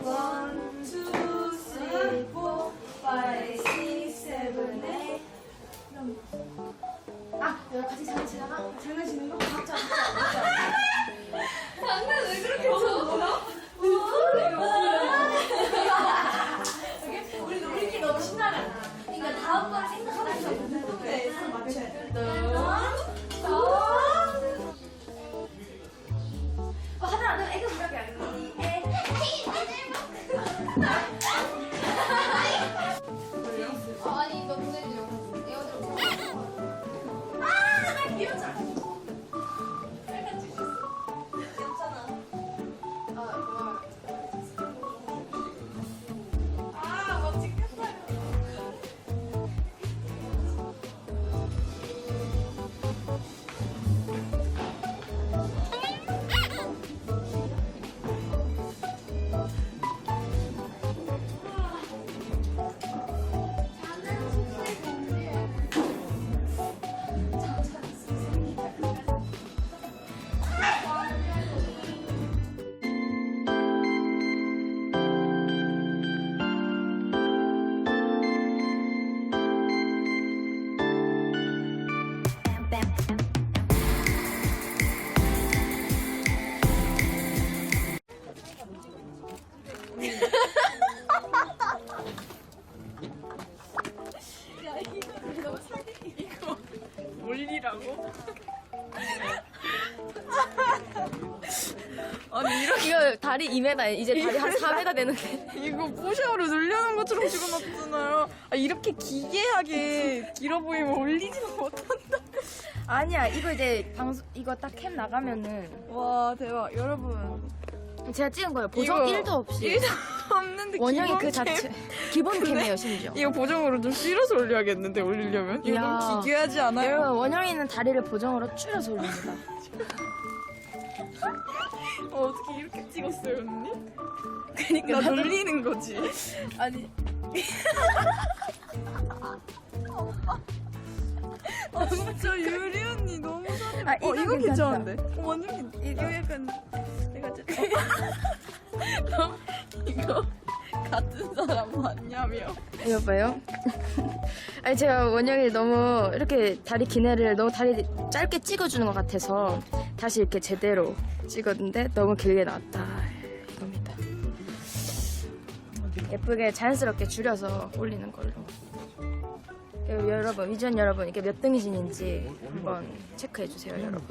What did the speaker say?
One, two, three, Ha ha ha! 아니 이렇게 이거 다리 2m, 이제 다리 한 4m 되는데. 이거 포샵으로 늘려놓은 것처럼 찍어놨잖아요. 아, 이렇게 기괴하게 길어 보이면 올리지도 못한다. 아니야, 이거 이제 방송, 이거 딱 캠 나가면은. 와 대박 여러분. 제가 찍은 거예요. 보정 이거 1도 없이. 1도 없는데 원형이 그 자체. 캠. 기본 캠이에요, 심지어. 이거 보정으로 좀 줄여서 올려야겠는데 올리려면 이거. 너무 기괴하지 않아요? 여러분, 원영이는 다리를 보정으로 줄여서 올립니다. 어, 어떻게 이렇게 찍었어요 언니? 그러니까 나 놀리는 거지. 아니. 아 진짜 유리 잘해. 아, 어 이거 이거. 괜찮은데? 어, 완전 괜- 이거 약간 내가 진짜 너 이거 같은 사람 맞냐며. 이거 봐요. 아니, 제가 원영이 너무 이렇게 다리 긴 애를 너무 다리 짧게 찍어주는 것 같아서 다시 이렇게 제대로 찍었는데 너무 길게 나왔다. 이겁니다. 예쁘게 자연스럽게 줄여서 올리는 걸로. 여러분, 위전 여러분, 이게 몇 등신인지 한번 체크해 주세요, 여러분.